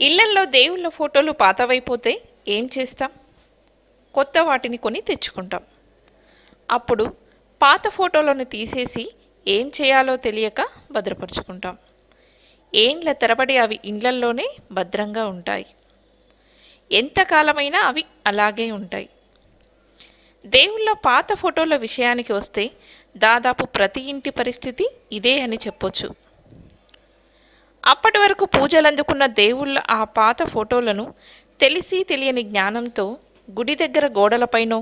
ఇళ్ళల్లో దేవుళ్ళ ఫోటోలు పాతవైపోతే ఏం చేస్తాం? కొత్త వాటిని కొని తెచ్చుకుంటాం. అప్పుడు పాత ఫోటోలను తీసేసి ఏం చేయాలో తెలియక భద్రపరుచుకుంటాం. ఏండ్ల తరబడి అవి ఇండ్లల్లోనే భద్రంగా ఉంటాయి. ఎంతకాలమైనా అవి అలాగే ఉంటాయి. దేవుళ్ళ పాత ఫోటోల విషయానికి వస్తే దాదాపు ప్రతి ఇంటి పరిస్థితి ఇదే అని చెప్పొచ్చు. అప్పటి వరకు పూజలు అందుకున్న దేవుళ్ళ ఆ పాత ఫోటోలను తెలిసి తెలియని జ్ఞానంతో గుడి దగ్గర గోడలపైనో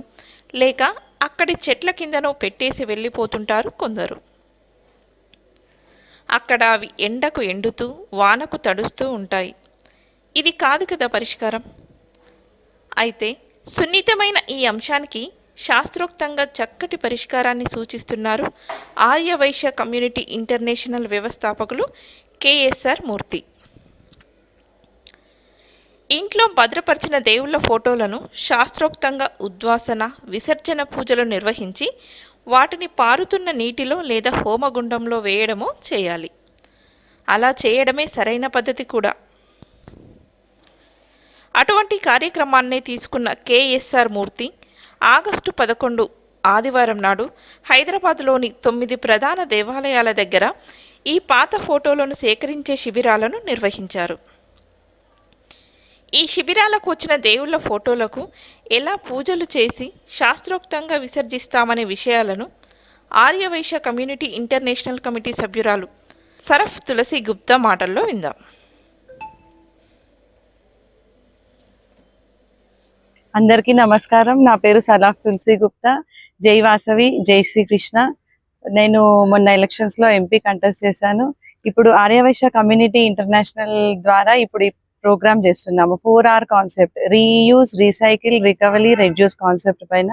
లేక అక్కడి చెట్ల కిందనో పెట్టేసి వెళ్ళిపోతుంటారు కొందరు. అక్కడ అవి ఎండకు ఎండుతూ వానకు తడుస్తూ ఉంటాయి. ఇది కాదు కదా పరిష్కారం? అయితే సున్నితమైన ఈ అంశానికి శాస్త్రోక్తంగా చక్కటి పరిష్కారాన్ని సూచిస్తున్నారు ఆర్యవైశ్య కమ్యూనిటీ ఇంటర్నేషనల్ వ్యవస్థాపకులు కేఎస్ఆర్ మూర్తి. ఇంట్లో భద్రపరిచిన దేవుళ్ళ ఫోటోలను శాస్త్రోక్తంగా ఉద్వాసన విసర్జన పూజలు నిర్వహించి వాటిని పారుతున్న నీటిలో లేదా హోమగుండంలో వేయడమో చేయాలి. అలా చేయడమే సరైన పద్ధతి కూడా. అటువంటి కార్యక్రమాన్ని తీసుకున్న కేఎస్ఆర్ మూర్తి ఆగస్టు పదకొండు ఆదివారం నాడు హైదరాబాద్లోని తొమ్మిది ప్రధాన దేవాలయాల దగ్గర ఈ పాత ఫోటోలను సేకరించే శిబిరాలను నిర్వహించారు. ఈ శిబిరాలకు వచ్చిన దేవుళ్ళ ఫోటోలకు ఎలా పూజలు చేసి శాస్త్రోక్తంగా విసర్జిస్తామనే విషయాలను ఆర్యవైశ్య కమ్యూనిటీ ఇంటర్నేషనల్ కమిటీ సభ్యురాలు సరఫ్ తులసి గుప్తా మాటల్లో విందాం. అందరికీ నమస్కారం. నా పేరు సలాఫ్ తులసి గుప్తా. జై వాసవి జై శ్రీకృష్ణ. నేను మొన్న ఎలక్షన్స్లో ఎంపీ కంటెస్ట్ చేశాను. ఇప్పుడు ఆర్యవైశ్య కమ్యూనిటీ ఇంటర్నేషనల్ ద్వారా ఇప్పుడు ప్రోగ్రామ్ చేస్తున్నాము. Four R concept reuse recycle recovery reduce concept పైన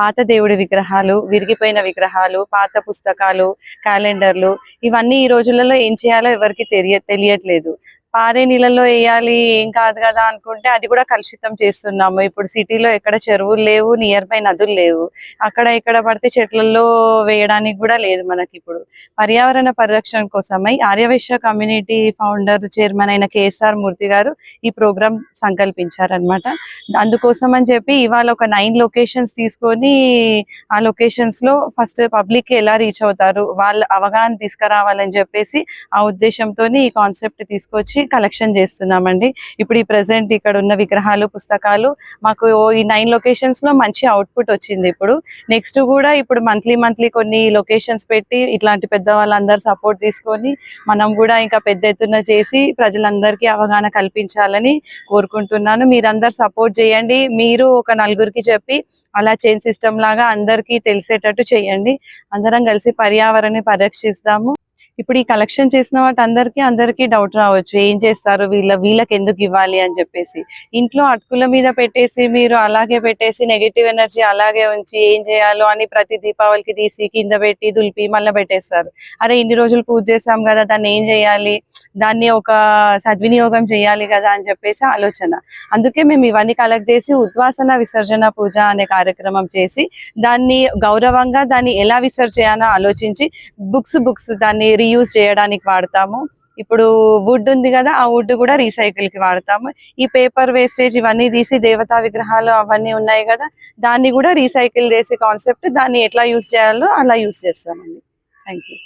పాత దేవుడి విగ్రహాలు విరిగిపోయిన విగ్రహాలు పాత పుస్తకాలు క్యాలెండర్లు ఇవన్నీ ఈ రోజులలో ఏం చేయాలో ఎవరికి తెలియ తెలియట్లేదు. పారే నీళ్ళలో వేయాలి ఏం కాదు కదా అనుకుంటే అది కూడా కలుషితం చేస్తున్నాము. ఇప్పుడు సిటీలో ఎక్కడ చెరువులు లేవు నియర్ బై నదులు లేవు. అక్కడ ఇక్కడ పడితే చెట్లలో వేయడానికి కూడా లేదు మనకి ఇప్పుడు పర్యావరణ పరిరక్షణ కోసమై ఆర్యవైశ్య కమ్యూనిటీ ఫౌండర్ చైర్మన్ అయిన కేఎస్ఆర్ మూర్తి గారు ఈ ప్రోగ్రామ్ సంకల్పించారనమాట అందుకోసం అని చెప్పి ఇవాళ ఒక నైన్ లొకేషన్స్ తీసుకొని ఆ లొకేషన్స్లో ఫస్ట్ పబ్లిక్కి ఎలా రీచ్ అవుతారు వాళ్ళ అవగాహన తీసుకురావాలని చెప్పేసి ఆ ఉద్దేశంతో ఈ కాన్సెప్ట్ తీసుకొచ్చి కలెక్షన్ చేస్తున్నామండి. ఇప్పుడు ఈ ప్రెసెంట్ ఇక్కడ ఉన్న విగ్రహాలు పుస్తకాలు మాకు ఈ నైన్ లొకేషన్స్లో మంచి అవుట్పుట్ వచ్చింది ఇప్పుడు. నెక్స్ట్ కూడా ఇప్పుడు మంత్లీ మంత్లీ కొన్ని లొకేషన్స్ పెట్టి ఇట్లాంటి పెద్ద వాళ్ళందరూ సపోర్ట్ తీసుకొని మనం కూడా ఇంకా పెద్ద ఎత్తున చేసి ప్రజలందరికీ అవగాహన కల్పించాలని కోరుకుంటున్నాను. మీరందరు సపోర్ట్ చేయండి. మీరు ఒక నలుగురికి చెప్పి అలా చైన్ సిస్టమ్ లాగా అందరికీ తెలిసేటట్టు చేయండి. అందరం కలిసి పర్యావరణాన్ని పరిరక్షిస్తాము. ఇప్పుడు ఈ కలెక్షన్ చేసిన వాటి అందరికీ అందరికీ డౌట్ రావచ్చు. ఏం చేస్తారు? వీళ్ళ వీళ్ళకి ఎందుకు ఇవ్వాలి అని చెప్పేసి. ఇంట్లో అటుకుల మీద పెట్టేసి మీరు అలాగే పెట్టేసి నెగిటివ్ ఎనర్జీ అలాగే ఉంచి ఏం చేయాలో అని ప్రతి దీపావళికి తీసి కింద పెట్టి దులిపి మళ్ళీ పెట్టేస్తారు. అరే ఇన్ని రోజులు పూజ చేసాం కదా దాన్ని ఏం చేయాలి? దాన్ని ఒక సద్వినియోగం చేయాలి కదా అని చెప్పేసి ఆలోచన. అందుకే మేము ఇవన్నీ కలెక్ట్ చేసి ఉద్వాసన విసర్జన పూజ అనే కార్యక్రమం చేసి దాన్ని గౌరవంగా దాన్ని ఎలా విసర్జ చేయాలో ఆలోచించి బుక్స్ బుక్స్ దాన్ని రీయూజ్ చేయడానికి వాడతాము. ఇప్పుడు వుడ్ ఉంది కదా ఆ వుడ్ కూడా రీసైకిల్కి వాడతాము. ఈ పేపర్ వేస్టేజ్ ఇవన్నీ తీసి దేవతా విగ్రహాలు అవన్నీ ఉన్నాయి కదా దాన్ని కూడా రీసైకిల్ చేసే కాన్సెప్ట్ దాన్ని ఎట్లా యూజ్ చేయాలో అలా యూజ్ చేస్తామండి. Thank you